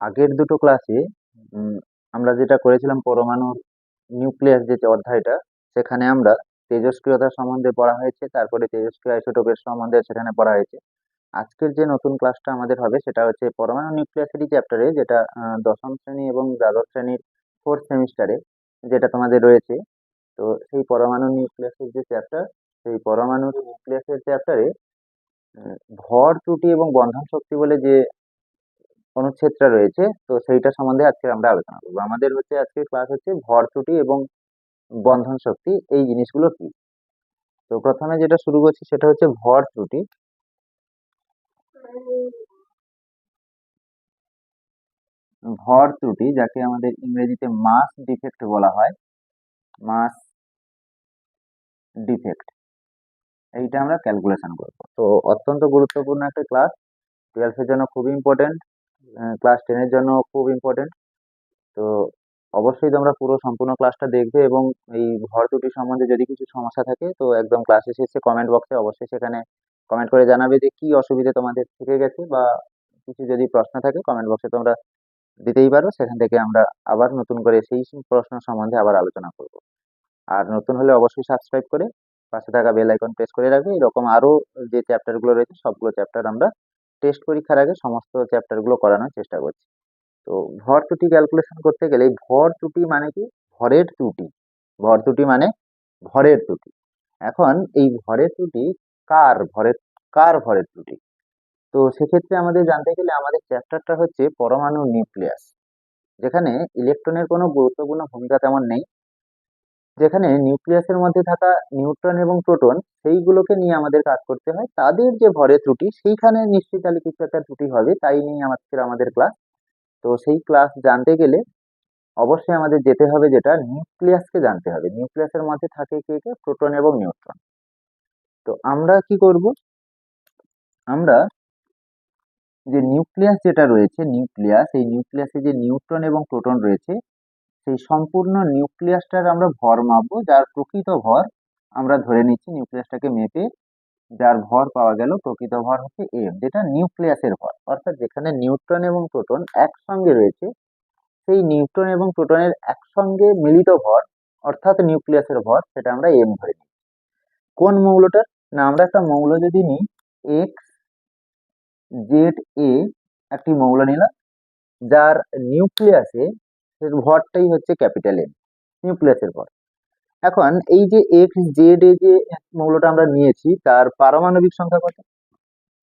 আগের দুটো ক্লাসে আমরা যেটা করেছিলাম পরমাণুর নিউক্লিয়াস যে অধ্যায়টা, সেখানে আমরা তেজস্ক্রিয়তা সম্বন্ধে পড়া হয়েছে, তারপরে তেজস্ক্রিয় আইসোটোপের সম্বন্ধে সেখানে পড়া হয়েছে। আজকের যে নতুন ক্লাসটা আমাদের হবে, সেটা হচ্ছে পরমাণু নিউক্লিয়াসেরই চ্যাপ্টারে যেটা দশম শ্রেণি এবং দ্বাদশ শ্রেণির ফোর্থ সেমিস্টারে যেটা তোমাদের রয়েছে। তো সেই পরমাণু নিউক্লিয়াসের যে চ্যাপ্টার সেই পরমাণু নিউক্লিয়াসের চ্যাপ্টারে ভর ত্রুটি এবং বন্ধন শক্তি বলে যে অনুচ্ছেদটা রয়েছে, তো সেইটা সম্বন্ধে আজকে আমরা আলোচনা করব। আমাদের হচ্ছে আজকে ক্লাস হচ্ছে ভর ত্রুটি এবং বন্ধন শক্তি, এই জিনিসগুলো কি? তো প্রথমে যেটা শুরু করছি সেটা হচ্ছে ভর ত্রুটি। ভর ত্রুটি, যাকে আমাদের ইংরেজিতে মাস ডিফেক্ট বলা হয় মাস ডিফেক্ট এইটা আমরা ক্যালকুলেশন করব। তো অত্যন্ত গুরুত্বপূর্ণ একটা ক্লাস টুয়েলভের জন্য খুব ইম্পর্টেন্ট ক্লাস টেনের জন্য খুব ইম্পর্টেন্ট তো অবশ্যই তোমরা পুরো সম্পূর্ণ ক্লাসটা দেখবে এবং এই ভর ত্রুটি সম্বন্ধে যদি কিছু সমস্যা থাকে, তো একদম ক্লাসে শেষে কমেন্ট বক্সে অবশ্যই সেখানে কমেন্ট করে জানাবে যে কি অসুবিধে তোমাদের থেকে গেছে বা কিছু যদি প্রশ্ন থাকে কমেন্ট বক্সে তোমরা দিতেই পারো। সেখান থেকে আমরা আবার নতুন করে সেই প্রশ্ন সম্বন্ধে আবার আলোচনা করব। আর নতুন হলে অবশ্যই সাবস্ক্রাইব করে পাশে থাকা বেল আইকন প্রেস করে রাখবে। এরকম আরও যে চ্যাপ্টারগুলো রয়েছে, সবগুলো চ্যাপ্টার আমরা টেস্ট পরীক্ষার আগে সমস্ত চ্যাপ্টারগুলো করানোর চেষ্টা করছি। তো ভর ত্রুটি ক্যালকুলেশন করতে গেলে এই ভর ত্রুটি মানে কি? ভরের ত্রুটি। ভর ত্রুটি মানে ভরের ত্রুটি। এখন এই ভরের ত্রুটি কার ভরের কার ভরের ত্রুটি? তো সেক্ষেত্রে আমাদের জানতে গেলে আমাদের চ্যাপ্টারটা হচ্ছে পরমাণু নিউক্লিয়াস। যেখানে ইলেকট্রনের কোনো গুরুত্বপূর্ণ ভূমিকা তেমন নেই। যেখানে নিউক্লিয়াসের মধ্যে থাকা নিউট্রন এবং প্রোটন, সেইগুলোকে নিয়ে আমাদের কাজ করতে হয়। তাদের যে ভরের ত্রুটি, সেইখানে নিশ্চয়ই তাহলে কিছু একটা ত্রুটি হবে, তাই নিয়ে আমাদের আমাদের ক্লাস তো সেই ক্লাস জানতে গেলে অবশ্যই আমাদের যেতে হবে যেটা, নিউক্লিয়াসকে জানতে হবে। নিউক্লিয়াসের মধ্যে থাকে কে কে? প্রোটন এবং নিউট্রন। তো আমরা কি করব? আমরা যে নিউক্লিয়াস যেটা রয়েছে, নিউক্লিয়াস, এই নিউক্লিয়াসে যে নিউট্রন এবং প্রোটন রয়েছে সেই সম্পূর্ণ নিউক্লিয়াসটার আমরা ভর মাপবো, যার প্রকৃত ভর আমরা ধরে নিচ্ছি নিউক্লিয়াসটাকে মেপে যার ভর পাওয়া গেল প্রকৃত ভর হচ্ছে এম যেটা নিউক্লিয়াসের ভর। অর্থাৎ যেখানে নিউট্রন এবং প্রোটন একসঙ্গে রয়েছে, সেই নিউট্রন এবং প্রোটনের একসঙ্গে মিলিত ভর, অর্থাৎ নিউক্লিয়াসের ভর, সেটা আমরা এম ধরে নিই কোন মৌলটার? না, আমরা একটা মৌল যদি নিই এক্স জেড এ একটি মৌল নিলাম, যার নিউক্লিয়াসে ভরটাই হচ্ছে ক্যাপিটাল এম নিউক্লিয়াসের ভর। এখন এই যে এক্স জেড এ যে মৌলটা আমরা নিয়েছি, তার পারমাণবিক সংখ্যা কত?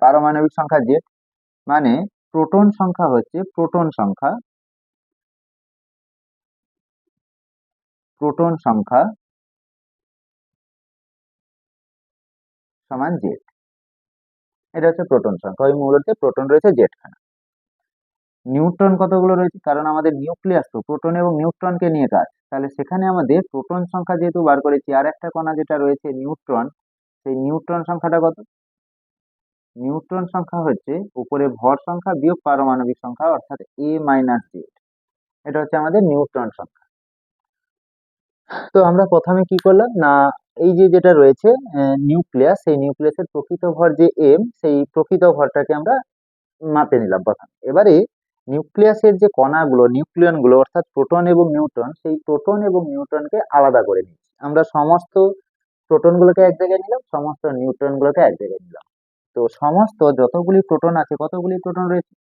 পারমাণবিক সংখ্যা জেড মানে প্রোটন সংখ্যা হচ্ছে প্রোটন সংখ্যা প্রোটন সংখ্যা সমান জেড এটা হচ্ছে প্রোটন সংখ্যা। ওই মৌলতে প্রোটন রয়েছে জেডখানা নিউট্রন কতগুলো রয়েছে? কারণ আমাদের নিউক্লিয়াস তো, প্রোটন এবং নিউট্রনকে নিয়ে কাজ। তাহলে সেখানে আমাদের প্রোটন সংখ্যা যেহেতু বার করেছি, আর একটা কণা যেটা রয়েছে নিউট্রন, সেই নিউট্রন সংখ্যাটা কত? নিউট্রন সংখ্যা হচ্ছে উপরে ভর সংখ্যা বিয়োগ পারমাণবিক সংখ্যা, অর্থাৎ এ মাইনাস জেড এটা হচ্ছে আমাদের নিউট্রন সংখ্যা। তো আমরা প্রথমে কি করলাম? না, এই যে যেটা রয়েছে নিউক্লিয়াস, সেই নিউক্লিয়াসের প্রকৃত ভর যে এম সেই প্রকৃত ভরটাকে আমরা মাপে নিলাম প্রথমে। এবারে নিউক্লিয়াসের যে কণাগুলো, নিউক্লিয়নগুলো, অর্থাৎ প্রোটন এবং নিউট্রন, সেই প্রোটন এবং নিউট্রনকে আলাদা করে নিচ্ছি আমরা সমস্ত প্রোটনগুলোকে এক জায়গায় নিলাম, সমস্ত নিউট্রনগুলোকে এক জায়গায় নিলাম। তো সমস্ত যতগুলি প্রোটন আছে, কতগুলি প্রোটন রয়েছে?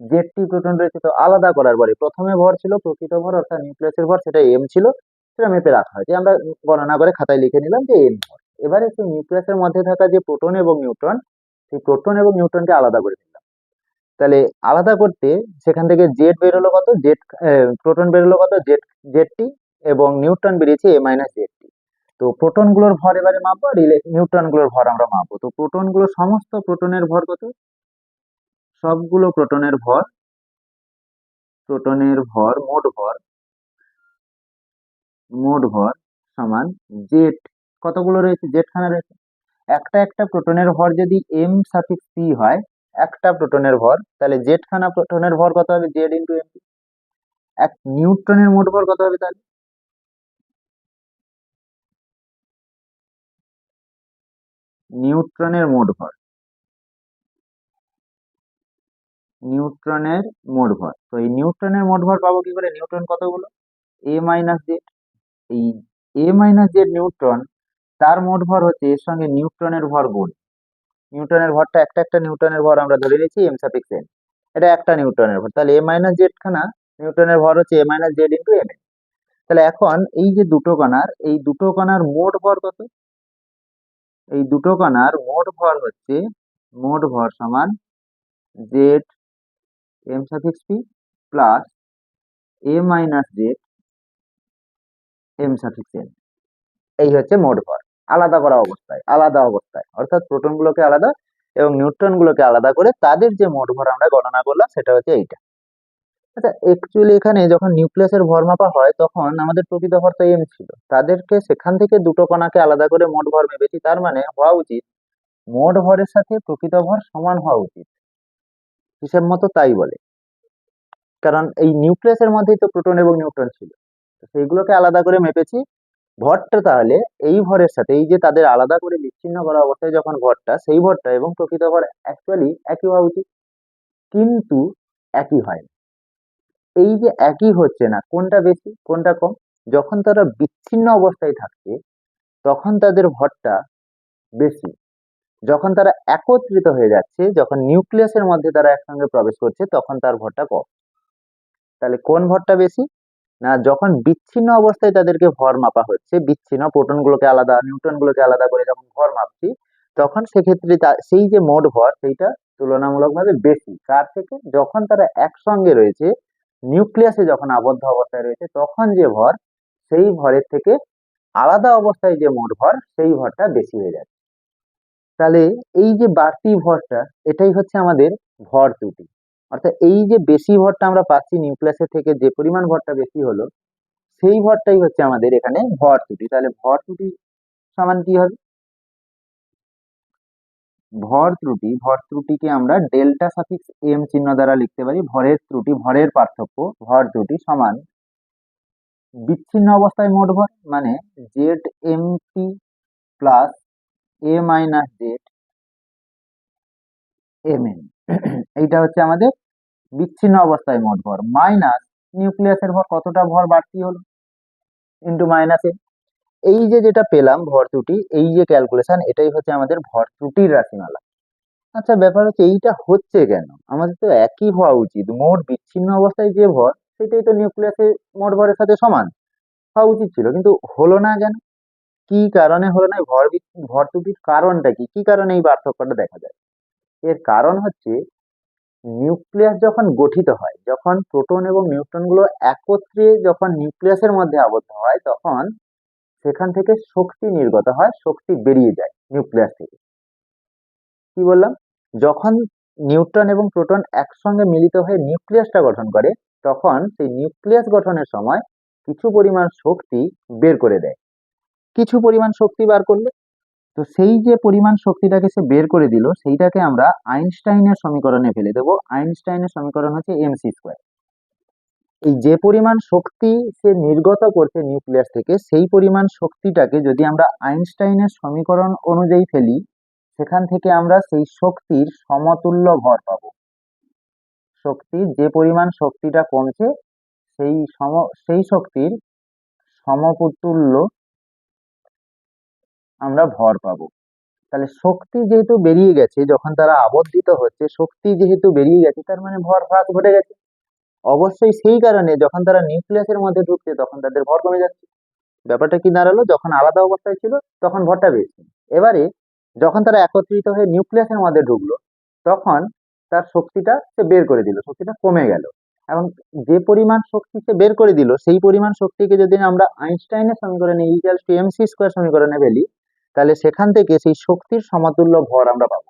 জেডটি প্রোটন রয়েছে, তো আলাদা করার পরে প্রথমে ভর ছিল প্রকৃত ভর, অর্থাৎ নিউক্লিয়াসের ভর, সেটা এম ছিল, সেটা মেপে রাখা হয়। যে আমরা গণনা করে খাতায় লিখে নিলাম যে এম ভর। এবারে সেই নিউক্লিয়াসের মধ্যে থাকা যে প্রোটন এবং নিউট্রন, সেই প্রোটন এবং নিউট্রনকে আলাদা করে তাহলে আলাদা করতে সেখান থেকে জেড বেরোলো কত? জেড প্রোটন বেরোলো কত? জেড জেডটি এবং নিউট্রন বেরিয়েছে এ মাইনাস জেডটি তো প্রোটনগুলোর ভর এবারে মাপবো আর নিউট্রনগুলোর ভর আমরা মাপবো। তো প্রোটনগুলো সমস্ত প্রোটনের ভর কত? সবগুলো প্রোটনের ভর প্রোটনের ভর মোট ভর মোট ভর সমান জেড কতগুলো রয়েছে? জেডখানা রয়েছে। একটা একটা প্রোটনের ভর যদি এম সাফিক্স পি হয় একটা প্রোটনের ভর, তাহলে জেডখানা প্রোটনের ভর কত হবে? জেড ইন্টু এম এক নিউট্রনের মোট ভর কত হবে তাহলে? নিউট্রনের মোট ভর। নিউট্রনের মোট ভর। তো এই নিউট্রনের মোট ভর পাবো কি করে? নিউট্রন কতগুলো এ মাইনাস জেড এই এ মাইনাস জেড নিউট্রন, তার মোট ভর হচ্ছে এর সঙ্গে নিউট্রনের ভর গুণ। নিউটনের ভরটা একটা একটা নিউটনের ভর আমরা ধরে নিয়েছি এম সাফিক্স এন এটা একটা নিউটনের ভর। তাহলে এ মাইনাস জেড খানা নিউটনের ভর হচ্ছে A minus Z into M তাহলে এখন এই যে দুটো কণার, এই দুটো কণার মোট ভর কত? এই দুটো কণার মোট ভর হচ্ছে, মোট ভর সমান Z M suffix P plus A minus Z M suffix N এই হচ্ছে মোট ভর। আলাদা করা অবস্থায়, আলাদা অবস্থায়। অর্থাৎ প্রোটন গুলোকে আলাদা এবং নিউট্রন গুলোকে আলাদা করে তাদের যে মোট ভর আমরা গণনা করলাম সেটা হচ্ছে এইটা। আচ্ছা অ্যাকচুয়ালি এখানে যখন নিউক্লিয়াসের ভর মাপা হয়, তখন আমাদের প্রকৃত ভর তো এম ছিল। তাদেরকে সেখান থেকে দুটো কণাকে আলাদা করে মোট ভর মেপেছি তার মানে হওয়া উচিত মোট ভরের সাথে প্রকৃত ভর সমান হওয়া উচিত। হিসেব মতো তাই বলে। কারণ এই নিউক্লিয়াসের মধ্যেই তো প্রোটন এবং নিউট্রন ছিল। সেইগুলোকে আলাদা করে মেপেছি ভরটা তাহলে এই ভরের সাথে, এই যে তাদের আলাদা করে বিচ্ছিন্ন করা অবস্থায় যখন ভরটা সেই ভরটা এবং প্রকৃত ভর অ্যাকচুয়ালি একই হওয়া উচিত। কিন্তু একই হয় এই যে একই হচ্ছে না, কোনটা বেশি, কোনটা কম, যখন তারা বিচ্ছিন্ন অবস্থায় থাকছে, তখন তাদের ভরটা বেশি। যখন তারা একত্রিত হয়ে যাচ্ছে, যখন নিউক্লিয়াসের মধ্যে তারা একসঙ্গে প্রবেশ করছে, তখন তার ভরটা কম। তাহলে কোন ভরটা বেশি? না, যখন বিচ্ছিন্ন অবস্থায় তাদেরকে ভর মাপা হচ্ছে, বিচ্ছিন্ন প্রোটন গুলোকে আলাদা নিউট্রন গুলোকে আলাদা করে যখন ভর মাপছি, তখন সেক্ষেত্রে সেই যে মোট ভর, সেইটা তুলনামূলকভাবে বেশি। কার থেকে? যখন তারা একসঙ্গে রয়েছে, নিউক্লিয়াসে যখন আবদ্ধ অবস্থায় রয়েছে, তখন যে ভর, সেই ভরের থেকে আলাদা অবস্থায় যে মোট ভর, সেই ভরটা বেশি হয়ে যাচ্ছে। তাহলে এই যে বাড়তি ভরটা, এটাই হচ্ছে আমাদের ভর ত্রুটি। অর্থাৎ এই যে বেশি ভরটা আমরা পাচ্ছি নিউক্লিয়াসের থেকে যে পরিমাণ ভরটা বেশি হলো, সেই ভরটাই হচ্ছে আমাদের এখানে ভর ত্রুটি। তাহলে ভর ত্রুটি সমান কি হবে? ভর ত্রুটি, ভর ত্রুটিকে আমরা ডেল্টা সাফিক্স এম চিহ্ন দ্বারা লিখতে পারি। ভরের ত্রুটি, ভরের পার্থক্য, ভর ত্রুটি সমান বিচ্ছিন্ন অবস্থায় মোট ভর মানে Z M P plus A minus Z M N এইটা হচ্ছে আমাদের বিচ্ছিন্ন অবস্থায় মোট ভর। মাইনাস নিউক্লিয়াসের ভর কতটা? ভর বাড়তি হলো। ইন্টু মাইনাসে এই যে যেটা পেলাম ভর ত্রুটি, এই যে ক্যালকুলেশন এটাই হচ্ছে আমাদের ভর ত্রুটির রাশিমালা আচ্ছা ব্যাপার হচ্ছে এইটা হচ্ছে কেন? আমাদের তো একই হওয়া উচিত। মোট বিচ্ছিন্ন অবস্থায় যে ভর, সেটাই তো নিউক্লিয়াসের মোট ভরের সাথে সমান। হওয়া উচিত ছিল, কিন্তু হলো না কেন? কি কারণে হলো না? ভর ভর ত্রুটির কারণটা কি? কি কারণে এই পার্থক্যটা দেখা যায়? এর কারণ হচ্ছে নিউক্লিয়াস যখন গঠিত হয়, যখন প্রোটন এবং নিউট্রনগুলো একত্রে যখন নিউক্লিয়াসের মধ্যে আবদ্ধ হয়, তখন সেখান থেকে শক্তি নির্গত হয়, শক্তি বেরিয়ে যায় নিউক্লিয়াস থেকে। কি বললাম? যখন নিউট্রন এবং প্রোটন একসঙ্গে মিলিত হয়ে নিউক্লিয়াসটা গঠন করে, তখন সেই নিউক্লিয়াস গঠনের সময় কিছু পরিমাণ শক্তি বের করে দেয়। কিছু পরিমাণ শক্তি বার করল তো সেই যে পরিমাণ শক্তিটাকে সে বের করে দিল, সেইটাকে আমরা আইনস্টাইনের সমীকরণে ফেলে দেবো। আইনস্টাইনের সমীকরণ হচ্ছে এমসি স্কোয়ার। এই যে পরিমাণ শক্তি সে নির্গত করছে নিউক্লিয়াস থেকে, সেই পরিমাণ শক্তিটাকে যদি আমরা আইনস্টাইনের সমীকরণ অনুযায়ী ফেলি, সেখান থেকে আমরা সেই শক্তির সমতুল্য ভর পাবো। শক্তির যে পরিমাণ শক্তিটা কমছে, সেই সম, সেই শক্তির সমতুল্য আমরা ভর পাবো। তাহলে শক্তি যেহেতু বেরিয়ে গেছে, যখন তারা আবদ্ধিত হচ্ছে, শক্তি যেহেতু বেরিয়ে গেছে, তার মানে ভর হ্রাস ঘটে গেছে। অবশ্যই সেই কারণে যখন তারা নিউক্লিয়াসের মধ্যে ঢুকছে, তখন তাদের ভর কমে যাচ্ছে। ব্যাপারটা কি দাঁড়াল? যখন আলাদা অবস্থায় ছিল, তখন ভরটা বেশি এবারে যখন তারা একত্রিত হয়ে নিউক্লিয়াসের মধ্যে ঢুকলো, তখন তার শক্তিটা সে বের করে দিল, শক্তিটা কমে গেল। এবং যে পরিমাণ শক্তি সে বের করে দিল, সেই পরিমাণ শক্তিকে যদি আমরা আইনস্টাইনের সমীকরণে ইকুয়ালস টু এমসি স্কোয়ার সমীকরণে ফেলি তাহলে সেখান থেকে সেই শক্তির সমতুল্য ভর আমরা পাবো।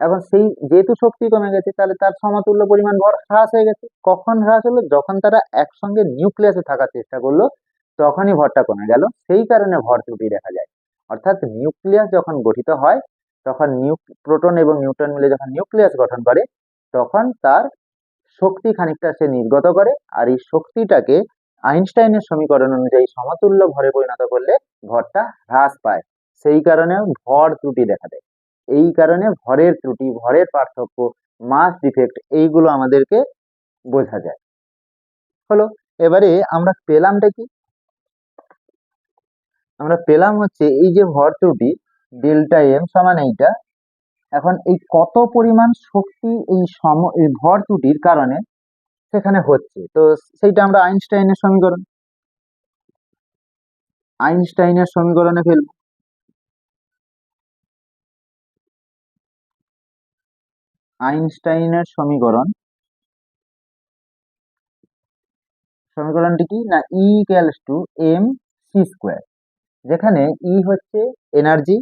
এখন সেই যেহেতু শক্তি কমে গেছে, তাহলে তার সমতুল্য পরিমাণ ভর হ্রাস হয়ে গেছে। কখন হ্রাস হলো? যখন তারা একসঙ্গে নিউক্লিয়াসে থাকার চেষ্টা করল, তখনই ভরটা কমে গেল। সেই কারণে ভর ত্রুটি দেখা যায়। অর্থাৎ নিউক্লিয়াস যখন গঠিত হয়, তখন নিউ প্রোটন এবং নিউট্রন মিলে যখন নিউক্লিয়াস গঠন করে, তখন তার শক্তি খানিকটা সে নির্গত করে আর এই শক্তিটাকে আইনস্টাইনের সমীকরণ অনুযায়ী সমতুল্য ভরে পরিণত করলে ভরটা হ্রাস পায়। সেই কারণে ভর ত্রুটি দেখা দেয়। এই কারণে ভরের ত্রুটি, ভরের পার্থক্য মাস ডিফেক্ট এইগুলো আমাদেরকে বোঝা যায়। হলো, এবারে আমরা পেলামটা কি? আমরা পেলাম হচ্ছে এই যে ভর ত্রুটি ডেল্টা এম সমান এইটা, এখন এই কত পরিমাণ শক্তি এই সম, এই ভর ত্রুটির কারণে সেখানে হচ্ছে? তো সেইটা আমরা আইনস্টাইনের সমীকরণ, আইনস্টাইনের সমীকরণে ফেলব। আইনস্টাইনের সমীকরণ। সমীকরণটি কি? না E equals to M C square যেখানে ই হচ্ছে এনার্জি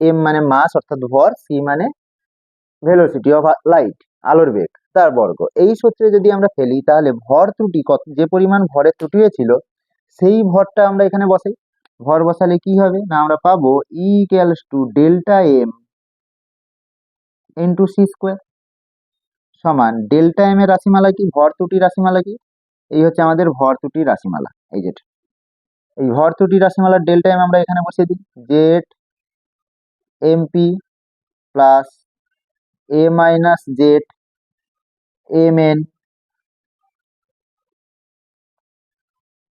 এম মানে মাস অর্থাৎ ভর সি মানে ভেলোসিটি অফ লাইট আলোর বেগ, তার বর্গ। এই সূত্রে যদি আমরা ফেলি, তাহলে ভর ত্রুটি কত, যে পরিমাণ ভরের ত্রুটি হয়েছিল, সেই ভরটা আমরা এখানে বসাই। ভর বসালে কি হবে? না, আমরা পাবো E equals to delta M into C square সমান ডেল্টা এম এর রাশিমালা কি? ভর ত্রুটি রাশিমালা কি? এই হচ্ছে আমাদের ভর ত্রুটি রাশিমালা, এই যেটা এই ভর ত্রুটি রাশিমালার ডেল্টা এম আমরা এখানে বসিয়ে দিই। Z M P plus A minus Z M N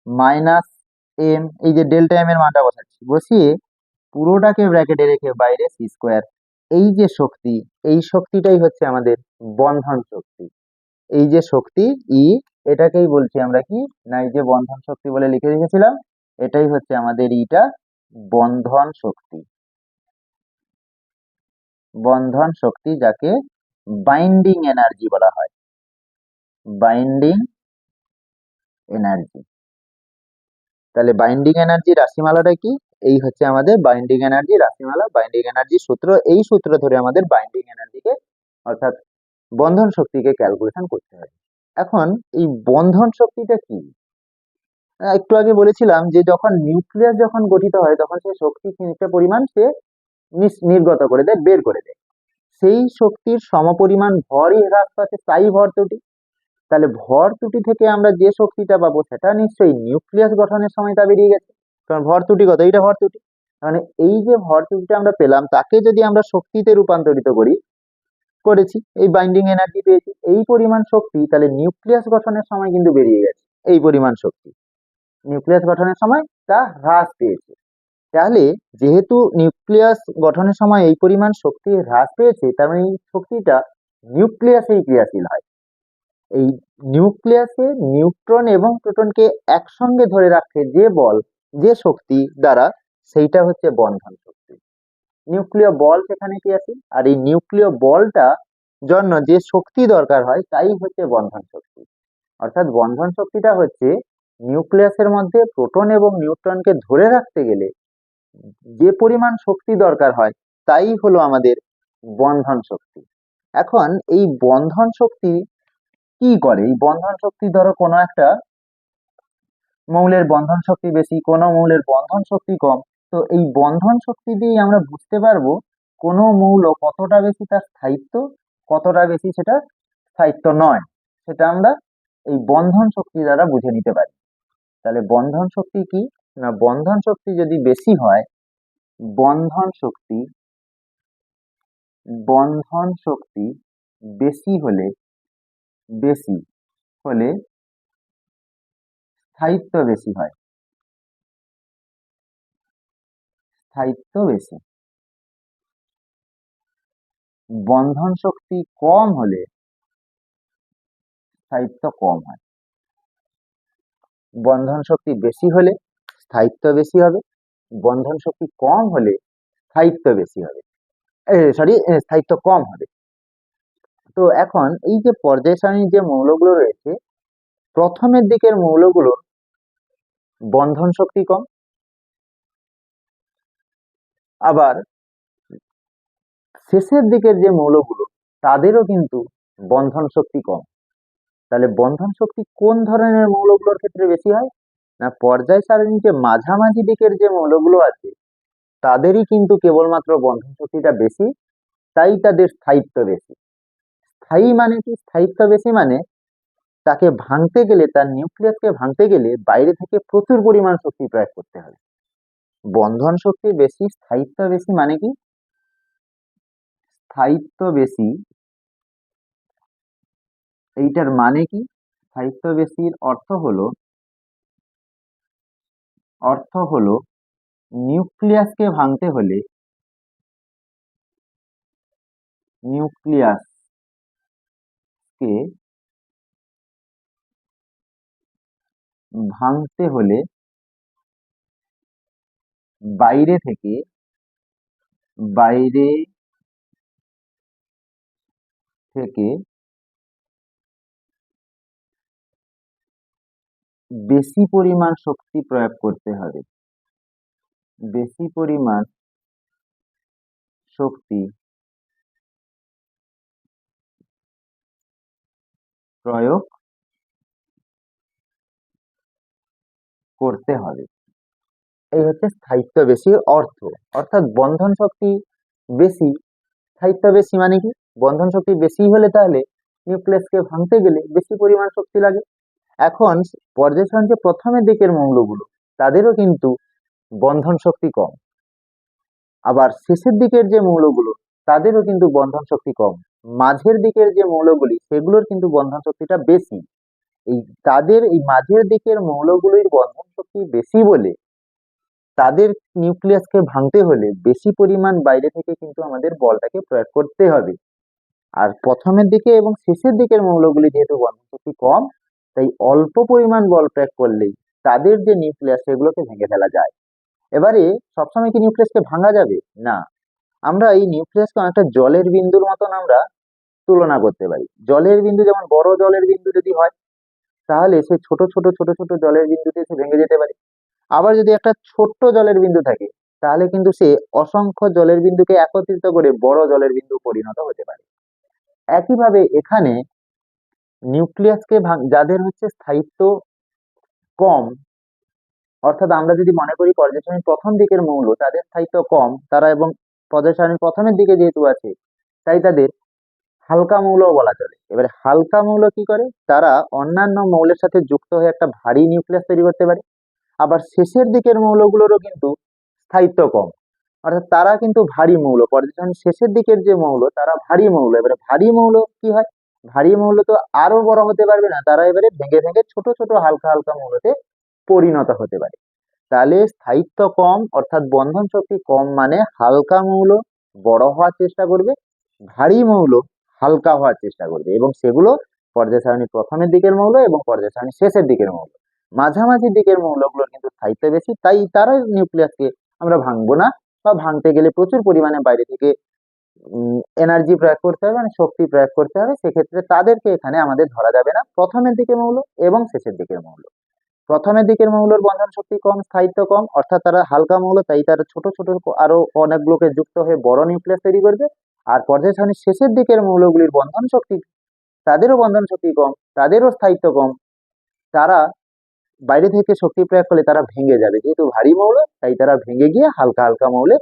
minus M এই যে ডেল্টা এম এর মানটা বসাচ্ছি। বসিয়ে পুরোটাকে ব্র্যাকেটে রেখে বাইরে সি স্কোয়ার এই যে শক্তি, এই শক্তিটাই হচ্ছে আমাদের বন্ধন শক্তি। এই যে শক্তি, ই, এটাকেই বলছি আমরা কি? না, এই যে বন্ধন শক্তি বলে লিখে রেখেছিলাম, এটাই হচ্ছে আমাদের ইটা বন্ধন শক্তি। বন্ধন শক্তি যাকে বাইন্ডিং এনার্জি বলা হয়। বাইন্ডিং এনার্জি তাহলে বাইন্ডিং এনার্জি রাশিমালাটা কি? এই হচ্ছে আমাদের বাইন্ডিং এনার্জি রাশিমালা বাইন্ডিং এনার্জি সূত্র। এই সূত্র ধরে আমাদের বাইন্ডিং এনার্জিকে অর্থাৎ বন্ধন শক্তিকে ক্যালকুলেশন করতে হবে। এখন এই বন্ধন শক্তিটা কি? একটু আগে বলেছিলাম যে যখন নিউক্লিয়াস যখন গঠিত হয়, তখন সে শক্তি কিছুটা পরিমাণ? সে নির্গত করে দেয়, বের করে দেয়। সেই শক্তির সমপরিমাণ ভরই হ্রাস পাচ্ছে তাই ভর ত্রুটি। তাহলে ভর ত্রুটি থেকে আমরা যে শক্তিটা পাবো, সেটা নিশ্চয়ই নিউক্লিয়াস গঠনের সময় তা বেরিয়ে গেছে। কারণ ভর ত্রুটি কত? এইটা ভর ত্রুটি। মানে এই যে ভর ত্রুটিটা আমরা পেলাম, তাকে যদি আমরা শক্তিতে রূপান্তরিত করি, করেছি, এই বাইন্ডিং এনার্জি পেয়েছি, এই পরিমাণ শক্তি, তাহলে নিউক্লিয়াস গঠনের সময় কিন্তু বেরিয়ে গেছে, এই পরিমাণ শক্তি। নিউক্লিয়াস গঠনের সময় তা হ্রাস পেয়েছে। তাহলে যেহেতু নিউক্লিয়াস গঠনের সময় এই পরিমাণ শক্তি হ্রাস পেয়েছে, তার মানে এই শক্তিটা নিউক্লিয়াসেই ক্রিয়াশীল হয়। এই নিউক্লিয়াসে নিউট্রন এবং প্রোটনকে একসঙ্গে ধরে রাখতে যে বল যে শক্তি দ্বারা সেইটা হচ্ছে বন্ধন শক্তি। নিউক্লিয় বল সেখানে কি আছে? আর এই নিউক্লিয় বলটা জন্য যে শক্তি দরকার হয়, তাই হচ্ছে বন্ধন শক্তি। অর্থাৎ বন্ধন শক্তিটা হচ্ছে নিউক্লিয়াসের মধ্যে প্রোটন এবং নিউট্রনকে ধরে রাখতে গেলে যে পরিমাণ শক্তি দরকার হয়, তাই হলো আমাদের বন্ধন শক্তি। এখন এই বন্ধন শক্তি কি করে? এই বন্ধন শক্তি ধরো কোনো একটা মৌলের বন্ধন শক্তি বেশি, কোনো মৌলের বন্ধন শক্তি কম। তো এই বন্ধন শক্তি দিয়ে আমরা বুঝতে পারব কোনো মৌল কতটা বেশি তার স্থায়িত্ব, কতটা বেশি সেটা স্থায়িত্ব নয়। সেটা আমরা এই বন্ধন শক্তি দ্বারা বুঝে নিতে পারি। তাহলে বন্ধন শক্তি কি? না, বন্ধন শক্তি যদি বেশি হয়, বন্ধন শক্তি বন্ধন শক্তি বেশি হলে বেশি হলে স্থায়িত্ব বেশি হয়। স্থায়িত্ব বেশি। বন্ধন শক্তি কম হলে স্থায়িত্ব কম হয়। বন্ধন শক্তি বেশি হলে স্থায়িত্ব বেশি হবে। বন্ধন শক্তি কম হলে স্থায়িত্ব বেশি হবে। সরি স্থায়িত্ব কম হবে। তো এখন এই যে পর্যায় সারণীর যে মৌলগুলো রয়েছে, প্রথমের দিকের মৌলগুলো বন্ধন শক্তি কম। আবার শেষের দিকের যে মৌলগুলো, তাদেরও কিন্তু বন্ধন শক্তি কম। তাহলে বন্ধন শক্তি কোন ধরনের মৌলগুলোর ক্ষেত্রে বেশি হয়? না, পর্যায় সারণীর যে মাঝামাঝি দিকের যে মৌলগুলো আছে, তাদেরই কিন্তু কেবলমাত্র বন্ধন শক্তিটা বেশি, তাই তাদের স্থায়িত্ব বেশি। স্থায়ী মানে কি? স্থায়িত্ব বেশি মানে তাকে ভাঙতে গেলে, তার নিউক্লিয়াসকে ভাঙতে গেলে বাইরে থেকে প্রচুর পরিমাণ শক্তি প্রয়োগ করতে হবে। বন্ধন শক্তি বেশি, স্থায়িত্ব বেশি মানে কি? স্থায়িত্ব বেশি, এইটার মানে কি? স্থায়িত্ব বেশির অর্থ হলো অর্থ হলো নিউক্লিয়াসকে ভাঙতে হলে নিউক্লিয়াসকে ভাঙতে হলে বাইরে থেকে বাইরে থেকে বেশি পরিমাণ শক্তি প্রয়োগ করতে হবে। বেশি পরিমাণ শক্তি প্রয়োগ করতে হবে। এই হচ্ছে স্থায়িত্ব বেশি অর্থ। অর্থাৎ বন্ধন শক্তি বেশি। স্থায়িত্ব বেশি মানে কি? বন্ধন শক্তি বেশি হলে তাহলে নিউক্লিয়াসকে ভাঙতে গেলে বেশি পরিমাণ শক্তি লাগে। এখন পর্যায় যে প্রথমের দিকের মৌলগুলো, তাদেরও কিন্তু বন্ধন শক্তি কম। আবার শেষের দিকের যে মৌলগুলো, তাদেরও কিন্তু বন্ধন শক্তি কম। মাঝের দিকের যে মৌলগুলি, সেগুলোর কিন্তু বন্ধন শক্তিটা বেশি। এই তাদের এই মাঝের দিকের মৌলগুলির বন্ধন শক্তি বেশি বলে তাদের নিউক্লিয়াসকে ভাঙতে হলে বেশি পরিমাণ বাইরে থেকে কিন্তু আমাদের বলটাকে প্রয়োগ করতে হবে। আর প্রথমের দিকে এবং শেষের দিকের মৌলগুলি যেহেতু বন্ধন শক্তি কম, তাই অল্প পরিমাণ বল প্রয়োগ করলেই তাদের যে নিউক্লিয়াস সেগুলোকে ভেঙে ফেলা যায়। এবারে সবসময় কি নিউক্লিয়াসকে ভাঙা যাবে? না। আমরা এই নিউক্লিয়াসকে অনেকটা জলের বিন্দুর মতন আমরা তুলনা করতে পারি। জলের বিন্দু যেমন বড় জলের বিন্দু যদি হয় তাহলে সে ছোট ছোট ছোট ছোট জলের বিন্দুতে সে ভেঙে যেতে পারে। আবার যদি একটা ছোট্ট জলের বিন্দু থাকে, তাহলে কিন্তু সে অসংখ্য জলের বিন্দুকে একত্রিত করে বড় জলের বিন্দু পরিণত হতে পারে। একইভাবে এখানে নিউক্লিয়াসকে যাদের হচ্ছে স্থায়িত্ব কম, অর্থাৎ আমরা যদি মনে করি পর্যায় প্রথম দিকের মৌল, তাদের স্থায়িত্ব কম, তারা এবং পর্যায় সারণীর প্রথমের দিকে যেহেতু আছে, তাই তাদের হালকা মৌলও বলা চলে। এবারে হালকা মৌল কি করে? তারা অন্যান্য মৌলের সাথে যুক্ত হয়ে একটা ভারী নিউক্লিয়াস তৈরি করতে পারে। আবার শেষের দিকের মৌলগুলোরও কিন্তু স্থায়িত্ব কম। অর্থাৎ তারা কিন্তু ভারী মৌল। পর্যায় শেষের দিকের যে মৌল, তারা ভারী মৌল। এবারে ভারী মৌল কি হয়? ভারী মৌল তো আরও বড় হতে পারবে না। তারা এবারে ভেঙে ভেঙে ছোট ছোট হালকা হালকা মৌলতে পরিণত হতে পারে। তাহলে স্থায়িত্ব কম, অর্থাৎ বন্ধন শক্তি কম মানে হালকা মৌল বড় হওয়ার চেষ্টা করবে। ভারী মৌল হালকা হওয়ার চেষ্টা করবে এবং সেগুলো পর্যায় সারণী প্রথমের দিকের মৌল এবং পর্যায় সারণী শেষের দিকের মৌল। মাঝামাঝি দিকের মৌলগুলোর কিন্তু স্থায়িত্ব বেশি, তাই তারা নিউক্লিয়াসকে আমরা ভাঙবো না বা ভাঙতে গেলে প্রচুর পরিমাণে বাইরে থেকে এনার্জি প্রয়োগ করতে হবে মানে শক্তি প্রয়োগ করতে হবে। সেক্ষেত্রে তাদেরকে এখানে আমাদের ধরা যাবে না। প্রথমের দিকের মৌল এবং শেষের দিকের মৌল। প্রথমের দিকের মৌলর বন্ধন শক্তি কম, স্থায়িত্ব কম, অর্থাৎ তারা হালকা মৌল, তাই তারা ছোট ছোট, আরও অনেকগুলোকে যুক্ত হয়ে বড় নিউক্লিয়াস তৈরি করবে। আর পর্যায় সারণীর শেষের দিকের মৌলগুলির বন্ধন শক্তি, তাদেরও বন্ধন শক্তি কম, তাদেরও স্থায়িত্ব কম, তারা বাইরে থেকে শক্তি প্রয়োগ করলে তারা ভেঙে যাবে। যেহেতু ভারী মৌল, তাই তারা ভেঙে গিয়ে হালকা হালকা মৌলে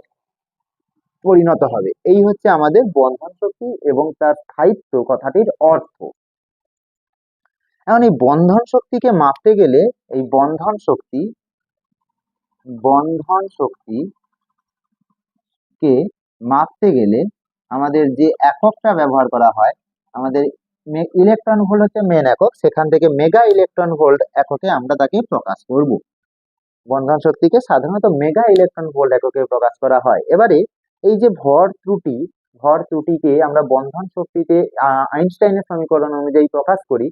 পরিণত হবে। এই হচ্ছে আমাদের বন্ধন শক্তি এবং তার স্থায়িত্ব কথাটির অর্থ। এখন এই বন্ধন শক্তিকে মাপতে গেলে এই বন্ধন শক্তি বন্ধন শক্তি কে মাপতে গেলে আমাদের যে এককটা ব্যবহার করা হয়, আমাদের ইলেকট্রন ভোল্ট হচ্ছে মেন একক, সেখান থেকে মেগা ইলেকট্রন ভোল্ট এককে আমরা তাকে প্রকাশ করব। বন্ধন শক্তিকে সাধারণত মেগা ইলেকট্রন ভোল্ট এককে প্রকাশ করা হয়। এবারে এই যে ভর ত্রুটি, ভর ত্রুটিকে আমরা বন্ধন শক্তিতে আইনস্টাইনের সমীকরণ অনুযায়ী প্রকাশ করি,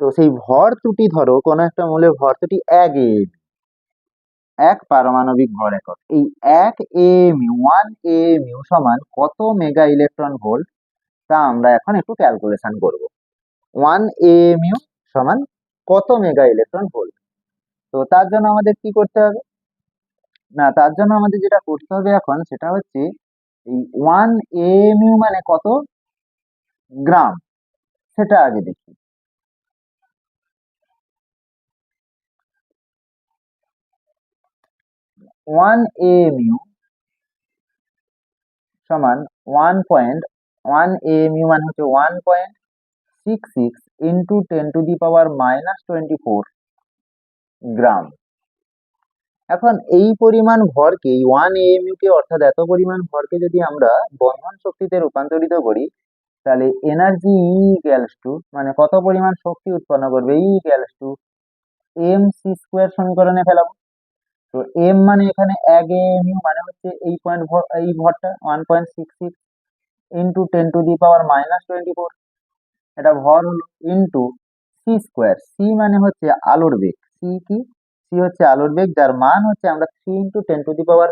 তো সেই ভর ত্রুটি ধরো, কোনো একটা মূলের ভর ত্রুটি এক এ এক পারমাণবিক ভর একক। এই এক a mu one a mu সমান কত মেগা ইলেকট্রন ভোল্ট? তা আমরা এখন একটু ক্যালকুলেশন করব। ওয়ান এ মিউ সমান কত মেগা ইলেকট্রন ভোল্ট? তো তার জন্য আমাদের কি করতে হবে? না, তার জন্য আমাদের যেটা করতে হবে এখন সেটা হচ্ছে এই ওয়ান এ মিউ মানে কত? গ্রাম। সেটা আগে দেখি। ওয়ান এ মিউ সমান one point one A mu মানে হচ্ছে one point six six into ten to the power minus twenty four gram এখন এই পরিমাণ ভরকে ওয়ান এএমইউ কে অর্থাৎ এত পরিমাণ ভরকে যদি আমরা বন্ধন শক্তিতে রূপান্তরিত করি, তাহলে এনার্জি ই ইকুয়ালস টু মানে কত পরিমাণ শক্তি উৎপন্ন করবে E equals to M C square সমীকরণে ফেলাবো। তো এম মানে এখানে এক এম ইউ মানে হচ্ছে এই পয়েন্ট ভর এই ভরটা one point six six into ten to the power minus twenty four এটা ভর হলো ইন্টু সি স্কোয়ার সি মানে হচ্ছে আলোর বেগ। সি কি? সি হচ্ছে আলোর বেগ, যার মান হচ্ছে আমরা three into ten to the power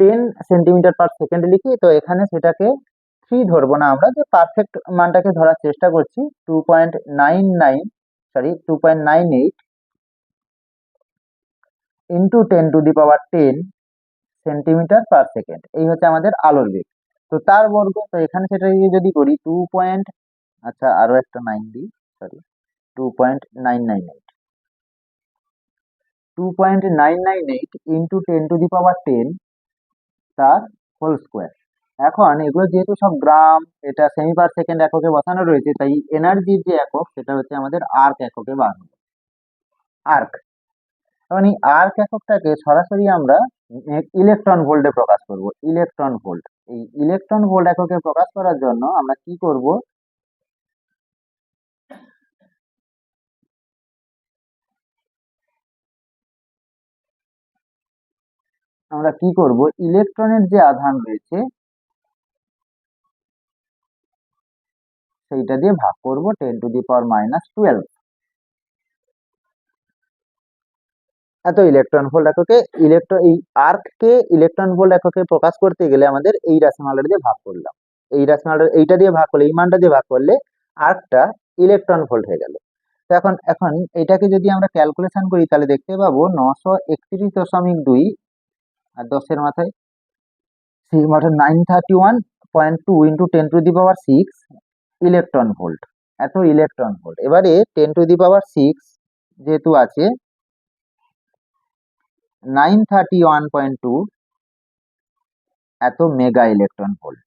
ten centimetre per second লিখি। তো এখানে সেটাকে থ্রি ধরবো না আমরা, যে পারফেক্ট মানটাকে ধরার চেষ্টা করছি। Two point nine nine sorry two point nine eight into ten to the power ten centimetre per second এই হচ্ছে আমাদের আলোর বেগ। তো তার বর্গ, তো এখানে সেটা যদি করি টু পয়েন্ট আচ্ছা আরও একটা নাইন দিই sorry two point nine nine eight two point nine nine eight into ten to the power ten তার হোল স্কোয়ার এখন এগুলো যেহেতু সব গ্রাম, এটা সেমি পার সেকেন্ড এককে বসানো রয়েছে, তাই এনার্জির যে একক, সেটা হচ্ছে আমাদের আর্ক এককে বার আর্ক এখন এই আর্ক এককটাকে সরাসরি আমরা ইলেকট্রন ভোল্টে প্রকাশ করব ইলেকট্রন ভোল্ট এই ইলেকট্রন ভোল্ট এককে প্রকাশ করার জন্য আমরা কি করব? আমরা কি করব? ইলেকট্রনের যে আধান রয়েছে, সেইটা দিয়ে ভাগ করব ten to the power minus twelve এত ইলেকট্রন ভোল্ট এককে ইলেকট্রন এই আর্ককে ইলেকট্রন ভোল্ট এককে প্রকাশ করতে গেলে আমাদের এই রাশিমালাটা দিয়ে ভাগ করলাম। এই রাশিমালাটা এইটা দিয়ে ভাগ করলে, এই মানটা দিয়ে ভাগ করলে আর্কটা ইলেকট্রন ভোল্ট হয়ে গেল। তো এখন এখন এটাকে যদি আমরা ক্যালকুলেশন করি, তাহলে দেখতে পাবো নশো একত্রিশ দশমিক দুই, আর দশের মাথায় nine thirty one point two into ten to the power six electron volt এত ইলেকট্রন ভোল্ট এবারে ten to the power six যেহেতু আছে nine thirty one point two এত মেগা ইলেকট্রন ভোল্ট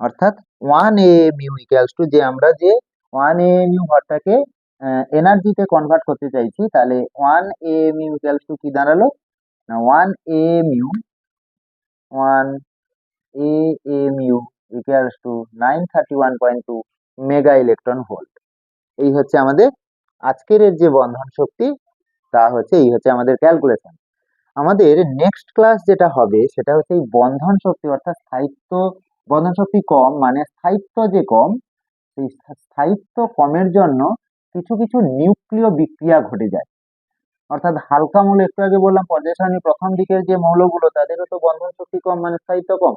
অর্থাৎ ওয়ান এ ইকুয়ালস টু যে আমরা যে one এ ভরটাকে এনার্জিতে convert করতে চাইছি, তাহলে ওয়ান এ ইকুয়ালস টু কি দাঁড়াল? না one A mu one A equals to nine thirty one point two mega electron volt এই হচ্ছে আমাদের আজকের যে বন্ধন শক্তি তা হচ্ছে এই হচ্ছে আমাদের ক্যালকুলেশন আমাদের নেক্সট ক্লাস যেটা হবে সেটা হচ্ছে এই বন্ধন শক্তি অর্থাৎ স্থায়িত্ব, বন্ধন শক্তি কম মানে স্থায়িত্ব যে কম, সেই স্থায়িত্ব কমের জন্য কিছু কিছু নিউক্লিয় বিক্রিয়া ঘটে যায়। অর্থাৎ হালকা মৌল একটু আগে বললাম পর্যায় প্রথম দিকের যে মৌলগুলো তাদেরও তো বন্ধন শক্তি কম মানে স্থায়িত্ব কম।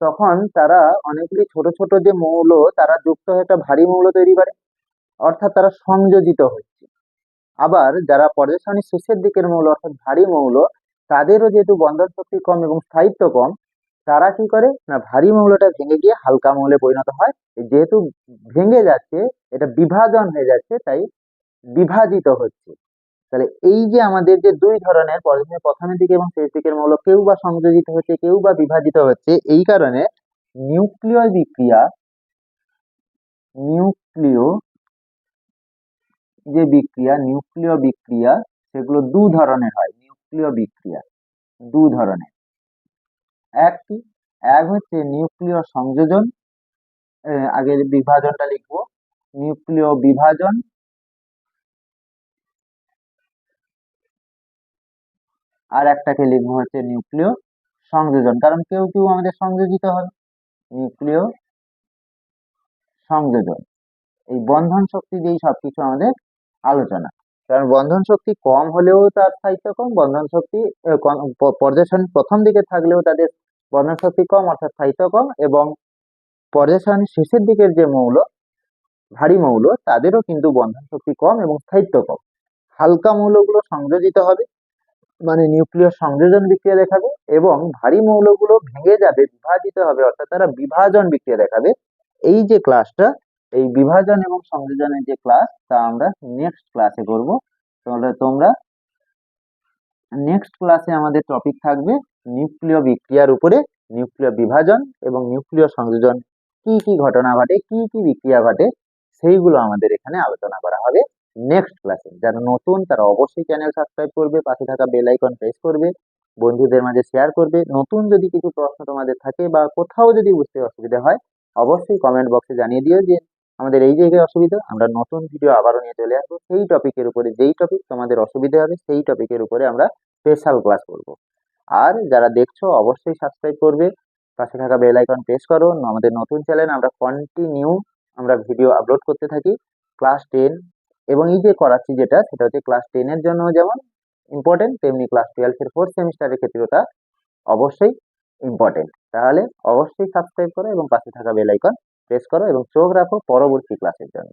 তখন তারা অনেকগুলি ছোট ছোট যে মৌল, তারা যুক্ত হয়ে একটা ভারী মৌল তৈরি করে। অর্থাৎ তারা সংযোজিত হচ্ছে। আবার যারা পর্যায় শেষের দিকের মৌল অর্থাৎ ভারী মৌল, তাদেরও যেহেতু বন্ধন শক্তি কম এবং স্থায়িত্ব কম, তারা কি করে? না, ভারী মৌলটা ভেঙে গিয়ে হালকা মৌলে পরিণত হয়। যেহেতু ভেঙে যাচ্ছে, এটা বিভাজন হয়ে যাচ্ছে, তাই বিভাজিত হচ্ছে। তাহলে এই যে আমাদের যে দুই ধরনের প্রথমের দিকে এবং শেষ দিকের মৌল কেউ বা সংযোজিত হচ্ছে, কেউ বা বিভাজিত হচ্ছে, এই কারণে নিউক্লিয় বিক্রিয়া, নিউক্লিয় যে বিক্রিয়া, নিউক্লিয় বিক্রিয়া, সেগুলো দু ধরনের হয়, নিউক্লিয় বিক্রিয়া, দু ধরনের। একটি এক হচ্ছে নিউক্লিয় সংযোজন আগের বিভাজনটা লিখব, নিউক্লিয় বিভাজন, আর একটাকে লিখব হচ্ছে নিউক্লিয় সংযোজন, কারণ কেউ কেউ আমাদের সংযোজিত হবে নিউক্লিয় সংযোজন। এই বন্ধন শক্তি দিয়েই সবকিছু আমাদের আলোচনা। কারণ বন্ধন শক্তি কম হলেও তার স্থায়িত্ব কম, বন্ধন শক্তি পর্যায় প্রথম দিকে থাকলেও তাদের বন্ধন শক্তি কম, অর্থাৎ স্থায়িত্ব কম এবং পর্যায় শেষের দিকের যে মৌল, ভারী মৌল, তাদেরও কিন্তু বন্ধন শক্তি কম এবং স্থায়িত্ব কম। হালকা মৌলগুলো সংযোজিত হবে মানে নিউক্লিয়ার সংযোজন বিক্রিয়া দেখাবে এবং ভারী মৌলগুলো ভেঙে যাবে, বিভাজিত হবে, অর্থাৎ তারা বিভাজন বিক্রিয়া দেখাবে। এই যে ক্লাসটা এই বিভাজন এবং সংযোজনের যে ক্লাস তা আমরা নেক্সট ক্লাসে করব। তাহলে তোমরা নেক্সট ক্লাসে আমাদের টপিক থাকবে নিউক্লিয় বিক্রিয়ার উপরে নিউক্লিয় বিভাজন এবং নিউক্লিয় সংযোজন। কি কি ঘটনা ঘটে, কি কি বিক্রিয়া ঘটে, সেইগুলো আমাদের এখানে আলোচনা করা হবে নেক্সট ক্লাসে যারা নতুন, তারা অবশ্যই চ্যানেল সাবস্ক্রাইব করবে, পাশে থাকা বেল আইকন প্রেস করবে, বন্ধুদের মাঝে শেয়ার করবে। নতুন যদি কিছু প্রশ্ন তোমাদের থাকে বা কোথাও যদি বুঝতে অসুবিধা হয়, অবশ্যই কমেন্ট বক্সে জানিয়ে দিও যে আমাদের এই জায়গায় অসুবিধা, আমরা নতুন ভিডিও আবারও নিয়ে চলে আসব। সেই টপিকের উপরে, যেই টপিক তোমাদের অসুবিধা হবে, সেই টপিকের উপরে আমরা স্পেশাল ক্লাস করব। আর যারা দেখছ, অবশ্যই সাবস্ক্রাইব করবে। পাশে থাকা বেল আইকন প্রেস করো। আমাদের নতুন চ্যানেল আমরা কন্টিনিউ আমরা ভিডিও আপলোড করতে থাকি। ক্লাস টেন এবং এই যে করাচ্ছি যেটা, সেটা হচ্ছে ক্লাস টেনের জন্য যেমন ইম্পর্টেন্ট তেমনি ক্লাস টুয়েলভের ফোর্থ সেমিস্টারের ক্ষেত্রে ওটা অবশ্যই ইম্পর্টেন্ট তাহলে অবশ্যই সাবস্ক্রাইব করো এবং পাশে থাকা বেল আইকন প্রেস করো এবং চোখ রাখো পরবর্তী ক্লাসের জন্য।